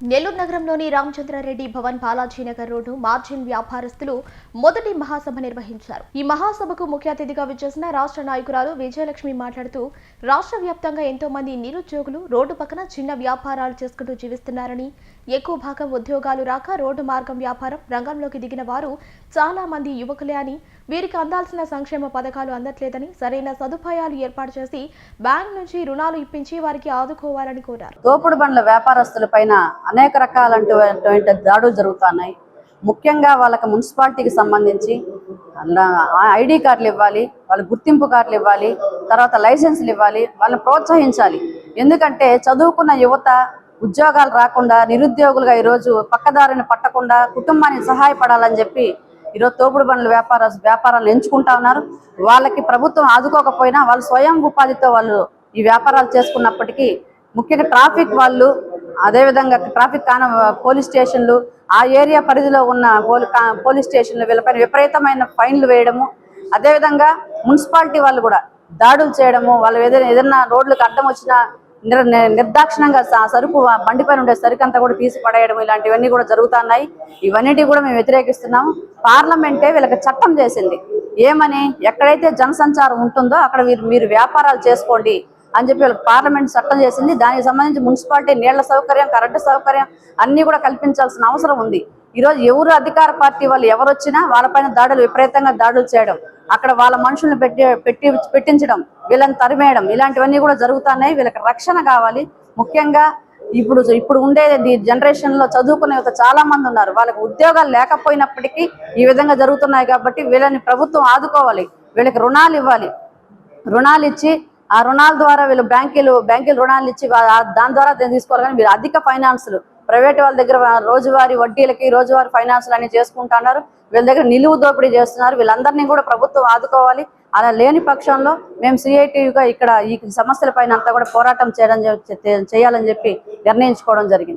నెల్లూరు నగరంలోని Ramachandra Reddy Bhavan Balaji Nagar road margin వ్యాపారస్తులు మొదటి మహాసభ నిర్వహించారు. ఈ మహాసభకు ముఖ్య అతిథిగా విచ్చేసిన రాష్ట్ర నాయకురాలు విజయలక్ష్మి మాట్లాడుతూ రాష్ట్ర వ్యాప్తంగా ఎంతో మంది నిరుద్యోగులు రోడ్డు పక్కన చిన్న వ్యాపారాలు చేసుకుంటూ జీవిస్తున్నారని ఎక్కువ భాగం ఉద్యోగాలు రాక రోడ్డు మార్గం వ్యాపారం రంగంలోకి దిగిన వారు చాలా మంది యువకులే అని వీరికి అందాల్సిన సంక్షేమ పథకాలు అందట్లేదని సరైన సదుపాయాలు ఏర్పాటు చేసి బ్యాంక్ నుంచి రుణాలు ఇప్పించి వారికి ఆదుకోవాలని కోరారు. తోపుడు బండ్ల వ్యాపారస్తుల పైన అనేక రకాలైనటువంటి దాడులు జరుగుతున్నాయి. ముఖ్యంగా వాళ్ళకి మున్సిపాలిటీకి సంబంధించి ఐడి కార్డులు ఇవ్వాలి వాళ్ళ గుర్తింపు కార్డులు ఇవ్వాలి తర్వాత లైసెన్సులు ఇవ్వాలి వాళ్ళని ప్రోత్సహించాలి. ఎందుకంటే చదువుకున్న యువత ఉద్యోగాలు రాకుండా నిరుద్యోగులుగా ఈరోజు పక్కదారిని పట్టకుండా కుటుంబానికి సహాయపడాలని చెప్పి ఈరోజు తోపుడు బండ్ల వ్యాపార వ్యాపారాలు ఎంచుకుంటా ఉన్నారు. వాళ్ళకి ప్రభుత్వం ఆదుకోకపోయినా వాళ్ళు స్వయం ఉపాధితో వాళ్ళు ఈ వ్యాపారాలు చేసుకున్నప్పటికీ ముఖ్యంగా ట్రాఫిక్ వాళ్ళు అదేవిధంగా ట్రాఫిక్ కాన పోలీస్ స్టేషన్లు ఆ ఏరియా పరిధిలో ఉన్న పోలీస్ స్టేషన్లు వీళ్ళపైన విపరీతమైన ఫైన్లు వేయడము అదేవిధంగా మున్సిపాలిటీ వాళ్ళు కూడా దాడులు చేయడము వాళ్ళు ఏదైనా ఏదైనా రోడ్లకు అడ్డం వచ్చినా నిర్ నిర్దాక్షిణంగా సరుకు బండి పైన ఉండే సరుకు అంతా కూడా తీసి పడేయడం ఇలాంటివన్నీ కూడా జరుగుతున్నాయి. ఇవన్నిటి కూడా మేము వ్యతిరేకిస్తున్నాం పార్లమెంటే వీళ్ళకి చట్టం చేసింది. ఏమని? ఎక్కడైతే జనసంచారం ఉంటుందో అక్కడ మీరు మీరు వ్యాపారాలు చేసుకోండి అని చెప్పి వీళ్ళకి పార్లమెంట్ చట్టం చేసింది. దానికి సంబంధించి మున్సిపాలిటీ నీళ్ళ సౌకర్యం కరెంటు సౌకర్యం అన్ని కూడా కల్పించాల్సిన అవసరం ఉంది. ఈరోజు ఎవరు అధికార పార్టీ వాళ్ళు ఎవరు వచ్చినా వాళ్ళపైన దాడులు విపరీతంగా దాడులు చేయడం అక్కడ వాళ్ళ మనుషులను పెట్టి పెట్టి పెట్టించడం వీళ్ళని తరిమేయడం ఇలాంటివన్నీ కూడా జరుగుతున్నాయి. వీళ్ళకి రక్షణ కావాలి. ముఖ్యంగా ఇప్పుడు ఇప్పుడు ఉండే జనరేషన్లో చదువుకునే చాలా మంది ఉన్నారు. వాళ్ళకి ఉద్యోగాలు లేకపోయినప్పటికీ ఈ విధంగా జరుగుతున్నాయి కాబట్టి వీళ్ళని ప్రభుత్వం ఆదుకోవాలి. వీళ్ళకి రుణాలు ఇవ్వాలి. రుణాలు ఇచ్చి ఆ రుణాల ద్వారా వీళ్ళు బ్యాంకులు బ్యాంకులు రుణాలు ఇచ్చి దాని ద్వారా తీసుకోవాలి. కానీ వీళ్ళు అధిక ఫైనాన్స్లు ప్రైవేట్ వాళ్ళ దగ్గర రోజువారీ వడ్డీలకి రోజువారీ ఫైనాన్స్లు అన్ని చేసుకుంటున్నారు. వీళ్ళ దగ్గర నిలువు దోపిడీ చేస్తున్నారు. వీళ్ళందరినీ కూడా ప్రభుత్వం ఆదుకోవాలి. అలా లేని పక్షంలో మేము సిఐటిగా ఇక్కడ ఈ సమస్యల పైన అంతా కూడా పోరాటం చేయడం చేయాలని చెప్పి నిర్ణయించుకోవడం జరిగింది.